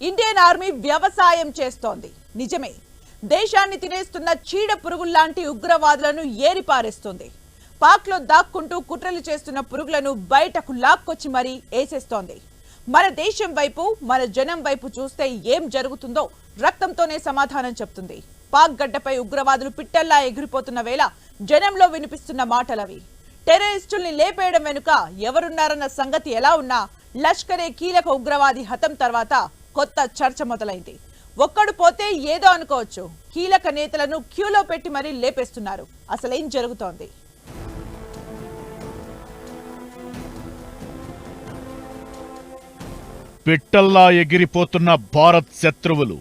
Indian army వ్యవసాయం చేస్తోంది. నిజమే దేశాన్ని తినేస్తున్న చీడ పురుగుల్లాంటి ఉగ్రవాదులను ఏరిపారేస్తోంది. పాక్లో దాక్కుంటూ కుట్రలు చేస్తున్న పురుగులను బయటకు లాక్కొచ్చి మరీ వేసేస్తోంది. మన దేశం వైపు మన జనం వైపు చూస్తే ఏం జరుగుతుందో రక్తంతోనే సమాధానం చెప్తుంది. పాక్ గడ్డపై ఉగ్రవాదులు పిట్టల్లా ఎగిరిపోతున్న వేళ జనంలో వినిపిస్తున్న మాటలవి. టెర్రరిస్టుల్ని లేపేయడం వెనుక ఎవరున్నారన్న సంగతి ఎలా ఉన్నా లష్కరే కీలక ఉగ్రవాది హతం తర్వాత కొత్త చర్చ మొదలైంది. ఒక్కడు పోతే ఏదో అనుకోవచ్చు. కీలక నేతలను క్యూలో పెట్టి మరీ లేపేస్తున్నారు. అసలేం జరుగుతోంది? పిట్టల్లా ఎగిరిపోతున్న భారత్ శత్రువులు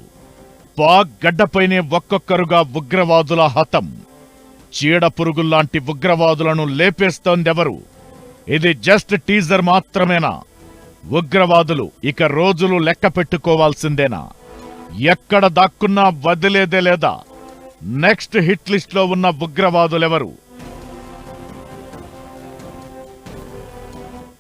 పాక్ గడ్డపైనే ఒక్కొక్కరుగా ఉగ్రవాదుల హతం. చీడ పురుగుల్లాంటి ఉగ్రవాదులను లేపేస్తోందెవరు? ఇది జస్ట్ టీజర్ మాత్రమేనా? ఉగ్రవాదులు ఇక రోజులు లెక్క పెట్టుకోవాల్సిందేనా? ఎక్కడ దాక్కున్నా వదిలేదే లేదా? నెక్స్ట్ హిట్ లిస్ట్లో ఉన్న ఉగ్రవాదులెవరు?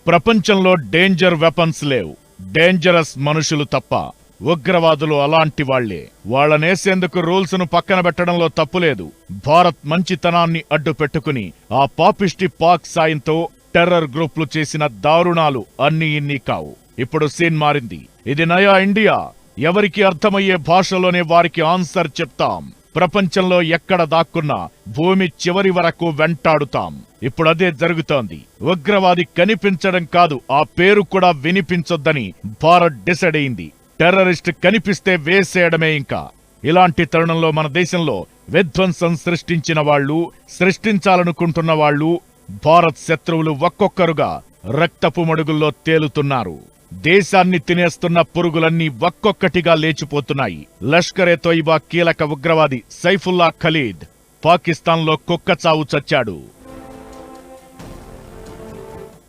ప్రపంచంలో డేంజర్ వెపన్స్ లేవు. డేంజరస్ మనుషులు తప్ప. ఉగ్రవాదులు అలాంటి వాళ్ళే వాళ్ళనేసేందుకు రూల్స్ను పక్కన పెట్టడంలో తప్పులేదు. భారత్ మంచితనాన్ని అడ్డు పెట్టుకుని ఆ పాపిష్టి పాక్ సాయంతో టెర్రర్ గ్రూప్లు చేసిన దారుణాలు అన్ని ఇన్ని కావు. ఇప్పుడు సీన్ మారింది. ఇది నయా ఇండియా. ఎవరికి అర్థమయ్యే భాషలోనే వారికి ఆన్సర్ చెప్తాం. ప్రపంచంలో ఎక్కడ దాక్కున్నా భూమి చివరి వరకు వెంటాడుతాం. ఇప్పుడు అదే జరుగుతోంది. ఉగ్రవాది కనిపించడం కాదు ఆ పేరు కూడా వినిపించొద్దని భారత్ డిసైడ్ అయింది. టెర్రరిస్ట్ కనిపిస్తే వేసేయడమే ఇంకా. ఇలాంటి తరుణంలో మన దేశంలో విధ్వంసం సృష్టించిన వాళ్ళు సృష్టించాలనుకుంటున్న వాళ్ళు భారత్ శత్రువులు ఒక్కొక్కరుగా రక్తపు మడుగుల్లో తేలుతున్నారు. దేశాన్ని తినేస్తున్న పురుగులన్నీ ఒక్కొక్కటిగా లేచిపోతున్నాయి. లష్కరే తోయిబా కీలక ఉగ్రవాది సైఫుల్లా ఖలీద్ పాకిస్తాన్లో కుక్కచావు చచ్చాడు.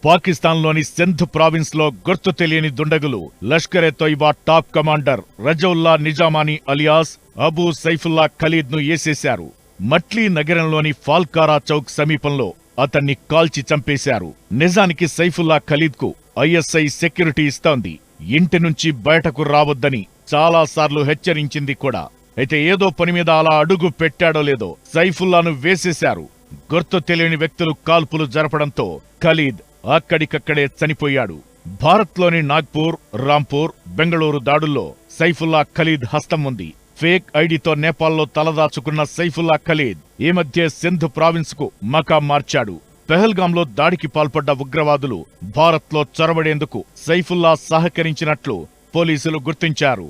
పాకిస్తాన్లోని సింధ్ ప్రావిన్స్లో గుర్తు తెలియని దుండగులు Lashkare Taiba top commander Razaullah Nizamani alias Abu Saifullah ఖలీద్ను ఏసేశారు. మట్లీ నగరంలోని ఫాల్కారా చౌక్ సమీపంలో అతన్ని కాల్చి చంపేశారు. నిజానికి సైఫుల్లా ఖలీద్కు ఐఎస్ఐ సెక్యూరిటీ ఇస్తోంది. ఇంటి నుంచి బయటకు రావద్దని చాలాసార్లు హెచ్చరించింది కూడా. అయితే ఏదో పని మీద అలా అడుగు పెట్టాడో లేదో సైఫుల్లాను వేసేశారు. గుర్తు తెలియని వ్యక్తులు కాల్పులు జరపడంతో ఖలీద్ అక్కడికక్కడే చనిపోయాడు. భారత్లోని నాగ్పూర్ రాంపూర్ బెంగళూరు దాడుల్లో సైఫుల్లా ఖలీద్ హస్తం ఉంది. ఫేక్ ఐడితో నేపాల్లో తలదాచుకున్న సైఫుల్లా ఖలీద్ ఈ మధ్య సింధ్ ప్రావిన్స్కు మకాం మార్చాడు. పెహల్గాంలో దాడికి పాల్పడ్డ ఉగ్రవాదులు భారత్లో చొరబడేందుకు సైఫుల్లా సహకరించినట్లు పోలీసులు గుర్తించారు.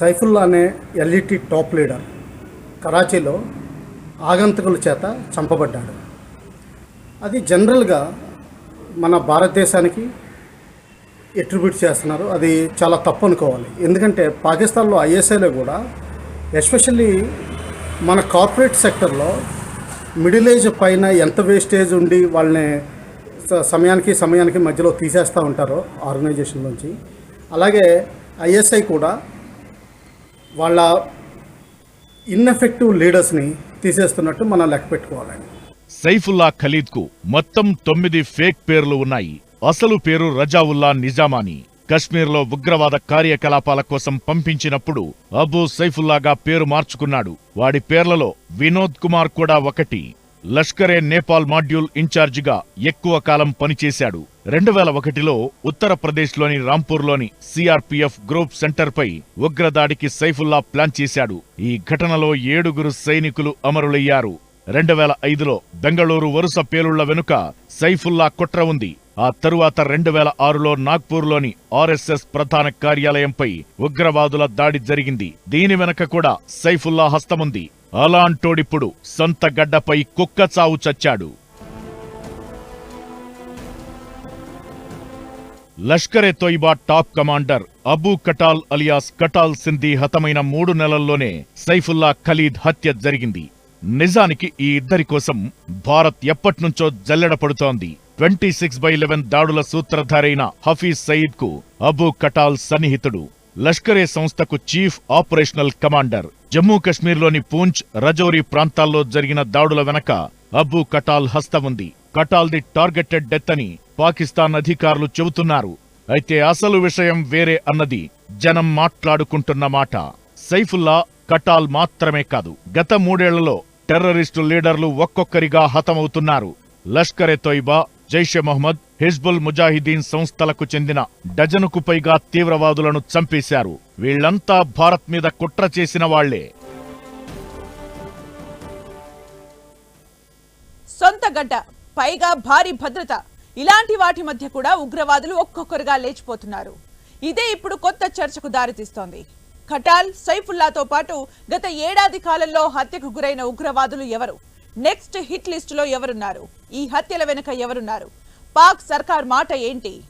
సైఫుల్లా అనే ఎల్ఈటి టాప్ లీడర్ కరాచీలో ఆగంతకుల చేత చంపబడ్డాడు. అది జనరల్గా మన భారతదేశానికి ఎట్రిబ్యూట్ చేస్తున్నారు అది చాలా తప్పు అనుకోవాలి. ఎందుకంటే పాకిస్తాన్లో ఐఎస్ఐలో కూడా ఎస్పెషల్లీ మన కార్పొరేట్ సెక్టర్లో మిడిల్ ఏజ్ పైన ఎంత వేస్టేజ్ ఉండి వాళ్ళని సమయానికి సమయానికి మధ్యలో తీసేస్తూ ఉంటారో ఆర్గనైజేషన్ నుంచి. అలాగే ఐఎస్ఐ కూడా వాళ్ళ ఇన్ఎఫెక్టివ్ లీడర్స్ని తీసేస్తున్నట్టు మనం లెక్క పెట్టుకోవాలండి సైఫుల్లా ఖలీద్కు మొత్తం తొమ్మిది ఫేక్ పేర్లు ఉన్నాయి. అసలు పేరు రజావుల్లా నిజామాని. కశ్మీర్లో ఉగ్రవాద కార్యకలాపాల కోసం పంపించినప్పుడు అబూ సైఫుల్లాగా పేరు మార్చుకున్నాడు. వాడి పేర్లలో వినోద్ కుమార్ కూడా ఒకటి. లష్కరే నేపాల్ మాడ్యూల్ ఇన్ఛార్జిగా ఎక్కువ కాలం పనిచేశాడు. రెండు వేల ఒకటిలో ఉత్తరప్రదేశ్లోని రాంపూర్లోని సిఆర్పిఎఫ్ గ్రూప్ సెంటర్పై ఉగ్రదాడికి సైఫుల్లా ప్లాన్ చేశాడు. ఈ ఘటనలో ఏడుగురు సైనికులు అమరులయ్యారు. రెండు వేల ఐదులో బెంగళూరు వరుస పేలుళ్ళ వెనుక సైఫుల్లా కుట్ర ఉంది. ఆ తరువాత రెండు వేల ఆరులో నాగ్పూర్లోని ఆర్ఎస్ఎస్ ప్రధాన కార్యాలయంపై ఉగ్రవాదుల దాడి జరిగింది. దీని వెనక కూడా సైఫుల్లా హస్తముంది. అలాంటోడిప్పుడు సొంత గడ్డపై కుక్క చావు చచ్చాడు. Lashkare Taiba top commander Abu Qatal alias Qatal Sindhi హతమైన మూడు నెలల్లోనే సైఫుల్లా ఖలీద్ హత్య జరిగింది. నిజానికి ఈ ఇద్దరి కోసం భారత్ ఎప్పట్నుంచో జల్లెడ పడుతోంది. ట్వంటీ సిక్స్ బై లెవెన్ దాడుల సూత్రధారైన హఫీజ్ సయీద్కు అబూ కటాల్ సన్నిహితుడు లష్కరే సంస్థకు చీఫ్ ఆపరేషనల్ కమాండర్. జమ్మూ కశ్మీర్లోని పూంచ్ రజౌరి ప్రాంతాల్లో జరిగిన దాడుల వెనక అబూ కటాల్ హస్తం ఉంది. కటాల్ది టార్గెటెడ్ డెత్ అని పాకిస్తాన్ అధికారులు చెబుతున్నారు. అయితే అసలు విషయం వేరే అన్నది జనం మాట్లాడుకుంటున్న మాట. సైఫుల్లా కటాల్ మాత్రమే కాదు గత మూడేళ్ళలో టెర్రరిస్టు లీడర్లు ఒక్కొక్కరిగా హతమవుతున్నారు. లష్కరే తొయ్బా జైషే మహ్మద్ హిజ్బుల్ ముజాహిదీన్ సంస్థలకు చెందిన డజనుకు పైగా తీవ్రవాదులను చంపేశారు. వీళ్ళంతా భారత్ మీద కుట్ర చేసిన వాళ్ళే. సొంత గడ్డ పైగా భారీ భద్రత. ఇలాంటి వాటి మధ్య కూడా ఉగ్రవాదులు ఒక్కొక్కరుగా లేచిపోతున్నారు. ఇదే ఇప్పుడు కొత్త చర్చకు దారితీస్తోంది. ఖటాల్ సైఫుల్లాతో పాటు గత ఏడాది కాలంలో హత్యకు గురైన ఉగ్రవాదులు ఎవరు? నెక్స్ట్ హిట్ లిస్టులో ఎవరున్నారు? ఈ హత్యల వెనుక ఎవరున్నారు? పాక్ సర్కార్ మాట ఏంటి?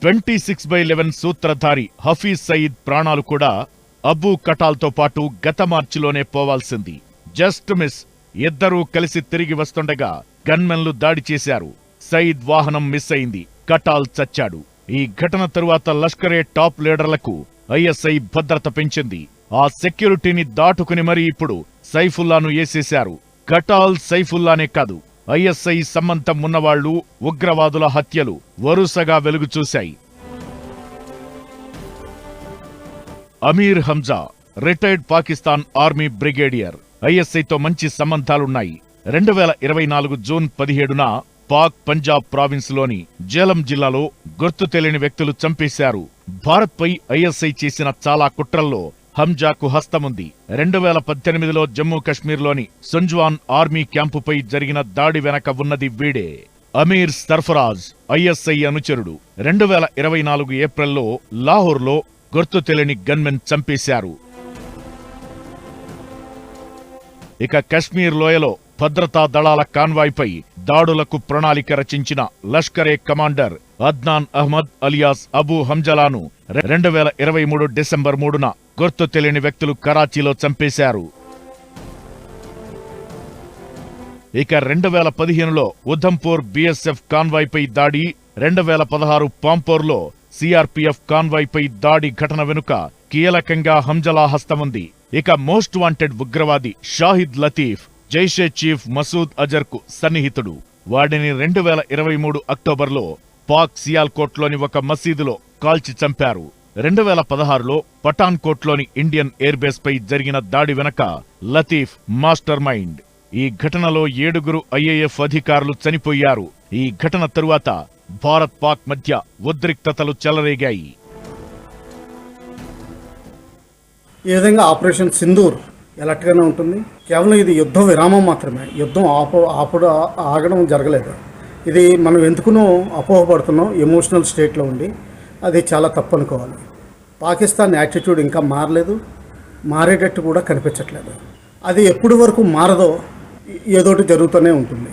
ట్వంటీ సిక్స్ బై లెవెన్ సూత్రధారి హఫీజ్ సయీద్ ప్రాణాలు కూడా అబూ కటాల్తో పాటు గత మార్చిలోనే పోవాల్సింది. జస్ట్ మిస్ ఇద్దరూ కలిసి తిరిగి వస్తుండగా గన్మెన్లు దాడి చేశారు. సయీద్ వాహనం మిస్ అయింది కటాల్ చచ్చాడు. ఈ ఘటన తరువాత లష్కరే టాప్ లీడర్లకు ఐఎస్ఐ భద్రత పెంచింది. ఆ సెక్యూరిటీని దాటుకుని మరీ ఇప్పుడు సైఫుల్లాను ఏసేశారు. కటాల్ సైఫుల్లానే కాదు ఐఎస్ఐ సంబంధం ఉన్నవాళ్ళు ఉగ్రవాదుల హత్యలు వరుసగా వెలుగు చూశాయి. Amir Hamza retired Pakistan army brigadier ఐఎస్ఐతో మంచి సంబంధాలున్నాయి. రెండు వేల ఇరవై నాలుగు జూన్ పదిహేడున పాక్ పంజాబ్ ప్రావిన్స్లోని జేలం జిల్లాలో గుర్తు తెలియని వ్యక్తులు చంపేశారు. భారత్పై ఐఎస్ఐ చేసిన చాలా కుట్రల్లో హంజాకు హస్తముంది. రెండు వేల పద్దెనిమిదిలో జమ్మూ కశ్మీర్లోని సుంజ్వాన్ ఆర్మీ క్యాంపుపై జరిగిన దాడి వెనక ఉన్నది వీడే. అమీర్ సర్ఫరాజ్ ఐఎస్ఐ అనుచరుడు. రెండు వేల ఇరవై నాలుగు ఏప్రిల్లో లాహోర్లో గుర్తు తెలియని గన్మెన్ చంపేశారు. ఇక కశ్మీర్ లోయలో భద్రతా దళాల కాన్వాయ్పై దాడులకు ప్రణాళిక రచించిన లష్కరే కమాండర్ అద్నాన్ అహ్మద్ అలియాస్ అబూ హంజలాను రెండు వేల ఇరవై మూడు డిసెంబర్ మూడున గుర్తు తెలియని వ్యక్తులు కరాచీలో చంపేశారు. ఇక రెండు వేల పదిహేనులో ఉధంపూర్ బీఎస్ఎఫ్ కాన్వాయ్పై దాడి రెండు వేల పదహారు పాంపోర్లో సిఆర్పిఎఫ్ కాన్వాయ్పై దాడి ఘటన వెనుక కీలకంగా హంజలా హస్తముంది ఇక మోస్ట్ వాంటెడ్ ఉగ్రవాది షాహిద్ లతీఫ్ జైషే చీఫ్ మసూద్ అజర్కు సన్నిహితుడు. వాడిని రెండు వేల ఇరవై మూడు అక్టోబర్లో పాక్ సియాల్కోట్లోని ఒక మసీదులో కాల్చి చంపారు. రెండు వేల పదహారులో పఠాన్కోట్లోని ఇండియన్ ఎయిర్ బేస్ పై జరిగిన దాడి వెనక లతీఫ్ మాస్టర్ మైండ్ ఈ ఘటనలో ఏడుగురు ఐఏఎఫ్ అధికారులు చనిపోయారు. ఈ ఘటన తరువాత భారత్ పాక్ మధ్య ఉద్రిక్తతలు చెలరేగాయి. ఈ విధంగా ఆపరేషన్ సింధూర్ ఎలర్ట్గానే ఉంటుంది. కేవలం ఇది యుద్ధ విరామం మాత్రమే. యుద్ధం ఆప ఆపడ ఆగడం జరగలేదు. ఇది మనం ఎందుకునో అపోహపడుతున్నాం. ఎమోషనల్ స్టేట్లో ఉండి. అది చాలా తప్పు అనుకోవాలి పాకిస్తాన్ యాటిట్యూడ్ ఇంకా మారలేదు మారేటట్టు కూడా కనిపించట్లేదు. అది ఎప్పటి వరకు మారదో ఏదోటి జరుగుతూనే ఉంటుంది.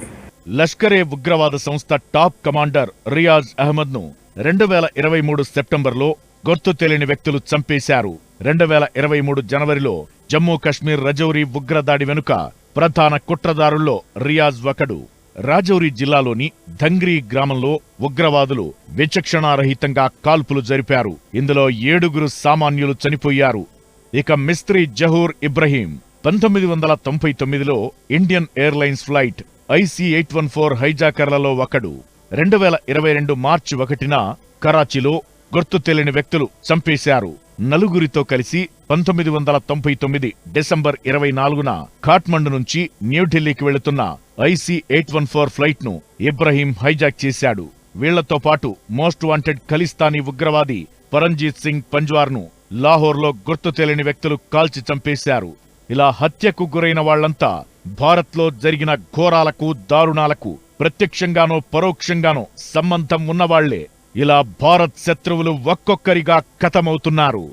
లష్కరే ఉగ్రవాద సంస్థ టాప్ కమాండర్ రియాజ్ అహ్మద్ను రెండు వేల ఇరవై మూడు సెప్టెంబర్లో గుర్తు తెలియని వ్యక్తులు చంపేశారు. రెండు వేల ఇరవై మూడు జనవరిలో జమ్మూ కశ్మీర్ రజౌరి ఉగ్రదాడి వెనుక ప్రధాన కుట్రదారుల్లో రియాజ్ ఒకడు. రాజౌరి జిల్లాలోని ధంగ్రీ గ్రామంలో ఉగ్రవాదులు విచక్షణారహితంగా కాల్పులు జరిపారు. ఇందులో ఏడుగురు సామాన్యులు చనిపోయారు. ఇక మిస్త్రీ జహూర్ ఇబ్రహీం పంతొమ్మిది వందల తొంభై తొమ్మిదిలో Indian airlines flight IC eight one four హైజాకర్లలో ఒకడు. రెండు వేల ఇరవై రెండు మార్చి ఒకటిన కరాచీలో గుర్తు తెలియని వ్యక్తులు చంపేశారు. నలుగురితో కలిసి పంతొమ్మిది వందల తొంభై తొమ్మిది డిసెంబర్ ఇరవై నాలుగున ఖాట్మండు నుంచి న్యూఢిల్లీకి వెళుతున్న ఐసీ ఎయిట్ వన్ ఫోర్ ఫ్లైట్ను ఇబ్రహీం హైజాక్ చేశాడు. వీళ్ళతో పాటు మోస్ట్ వాంటెడ్ ఖలిస్తానీ ఉగ్రవాది పరంజీత్ సింగ్ పంజ్వార్ను లాహోర్లో గుర్తు తెలియని వ్యక్తులు కాల్చి చంపేశారు. ఇలా హత్యకు గురైన వాళ్ళంతా భారత్లో జరిగిన ఘోరాలకు దారుణాలకు ప్రత్యక్షంగానో పరోక్షంగానో సంబంధం ఉన్నవాళ్ళే. ఇలా భారత్ శత్రువులు ఒక్కొక్కరిగా కథమవుతున్నారు.